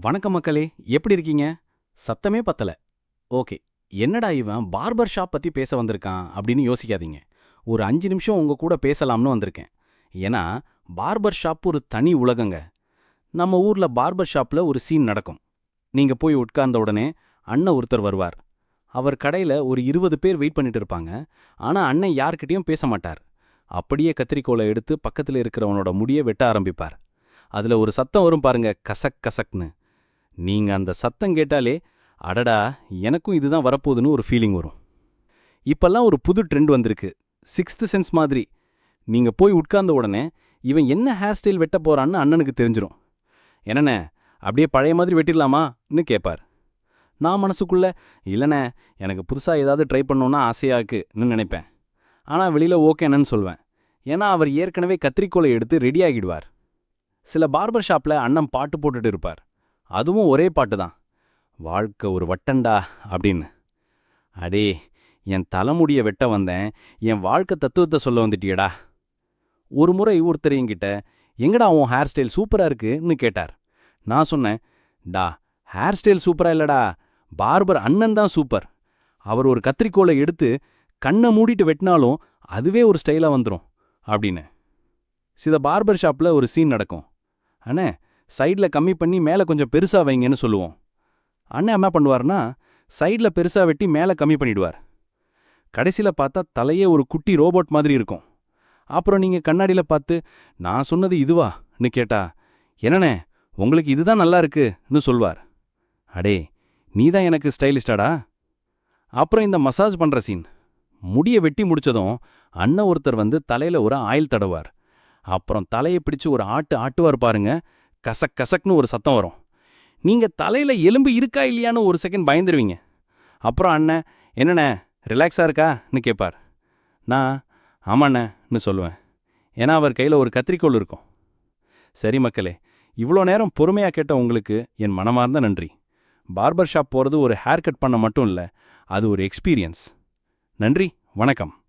வணக்கம் மக்களே எப்படி இருக்கீங்க? சத்தமே பத்தல. ஓகே என்னடா இவன் பார்பர் ஷாப் பத்தி பேச வந்திருக்கான் அப்படின்னு யோசிக்காதீங்க. ஒரு அஞ்சு நிமிஷம் உங்க கூட பேசலாம்னு வந்திருக்கேன். ஏன்னா பார்பர் ஷாப் ஒரு தனி உலகங்க. நம்ம ஊர்ல பார்பர் ஷாப்ல ஒரு சீன் நடக்கும். நீங்க போய் உட்கார்ந்த உடனே அண்ணன் ஒருத்தர் வருவார். அவர் கடையில ஒரு இருபது பேர் வெயிட் பண்ணிட்டு இருப்பாங்க. ஆனா அண்ணன் யார்கிட்டயும் பேச மாட்டார். அப்படியே கத்திரிக்கோலை எடுத்து பக்கத்துல இருக்கிறவனோட முடிய வெட்ட ஆரம்பிப்பார். அதுல ஒரு சத்தம் வரும் பாருங்க கசக் கசக்னு. நீங்க அந்த சத்தம் கேட்டாலே அடடா எனக்கும் இதுதான் வரப்போகுதுன்னு ஒரு ஃபீலிங் வரும். இப்பெல்லாம் ஒரு புது ட்ரெண்ட் வந்திருக்கு. சிக்ஸ்த் சென்ஸ் மாதிரி. நீங்க போய் உட்கார்ந்த உடனே இவன் என்ன ஹேர் ஸ்டைல் வெட்ட போறான்னு அண்ணனுக்கு தெரிஞ்சிரும். என்னண்ணே அப்படியே பழைய மாதிரி வெட்டிடலாமான்னு கேட்பார் நான் மனசுக்குள்ள இல்லைண்ணே எனக்கு புதுசா ஏதாவது ட்ரை பண்ணணும்னா ஆசையா இருக்குன்னு நினைப்பேன். ஆனா வெளியில் ஓகேன்னு சொல்வேன். ஏன்னா அவர் ஏற்கனவே கத்திரிக்கோலை எடுத்து ரெடி ஆகிடுவார். சில பார்பர் ஷாப்ல அண்ணன் பாட்டு போட்டுட்டு இருப்பார். அதுவும் ஒரே பாட்டு தான். வாழ்க்கை ஒரு வட்டண்டா அப்படின்னு. அடே என் தலைமுடிய வெட்ட வந்தேன். என் வாழ்க்கை தத்துவத்தை சொல்ல வந்துட்டியடா. ஒரு முறை ஒருத்தர் என்கிட்ட எங்கடா உன் ஹேர் ஸ்டைல் சூப்பரா இருக்குன்னு கேட்டார். நான் சொன்னேன் டா ஹேர் ஸ்டைல் சூப்பரா இல்லடா. பார்பர் அண்ணன் தான் சூப்பர். அவர் ஒரு கத்திரிக்கோலை எடுத்து கண்ணை மூடிட்டு வெட்டினாலும் அதுவே ஒரு ஸ்டைலா வந்துரும். அப்படின்னு. சில பார்பர் ஷாப்ல ஒரு சீன் நடக்கும். அண்ணே சைடில் கம்மி பண்ணி மேலே கொஞ்சம் பெருசா வைங்கன்னு சொல்லுவோம். அண்ணன் என்ன பண்ணுவார்னா சைடில் பெருசா வெட்டி மேலே கம்மி பண்ணிடுவார். கடைசியில் பார்த்தா தலையே ஒரு குட்டி ரோபோட் மாதிரி இருக்கும். அப்புறம் நீங்க கண்ணாடியில் பார்த்து நான் சொன்னது இதுவான்னு கேட்டா என்னண்ணே உங்களுக்கு இதுதான் நல்லா இருக்குன்னு சொல்வார். அடே நீ தான் எனக்கு ஸ்டைலிஸ்டாடா? அப்புறம் இந்த மசாஜ் பண்ற சீன். முடிய வெட்டி முடிச்சதும் அண்ணன் ஒருத்தர் வந்து தலையில ஒரு ஆயில் தடவார் அப்புறம் தலையை பிடிச்சு ஒரு ஆட்டு ஆட்டுவார் பாருங்க கசக் கசக்னு ஒரு சத்தம் வரும். நீங்க தலையில எலும்பு இருக்கா இல்லையான்னு ஒரு செகண்ட் பயந்துருவீங்க. அப்புறம் அண்ணன் என்னண்ணே ரிலாக்ஸா இருக்கான்னு கேட்பார் நான் ஆமாண்ணேன்னு சொல்லுவேன். ஏன்னா அவர் கையில் ஒரு கத்திரிக்கோள் இருக்கும். சரி மக்களே இவ்வளோ நேரம் பொறுமையா கேட்ட உங்களுக்கு என் மனமார்ந்த நன்றி. பார்பர் ஷாப் போகிறது ஒரு ஹேர் கட் பண்ண மட்டும் இல்லை அது ஒரு எக்ஸ்பீரியன்ஸ். நன்றி வணக்கம்.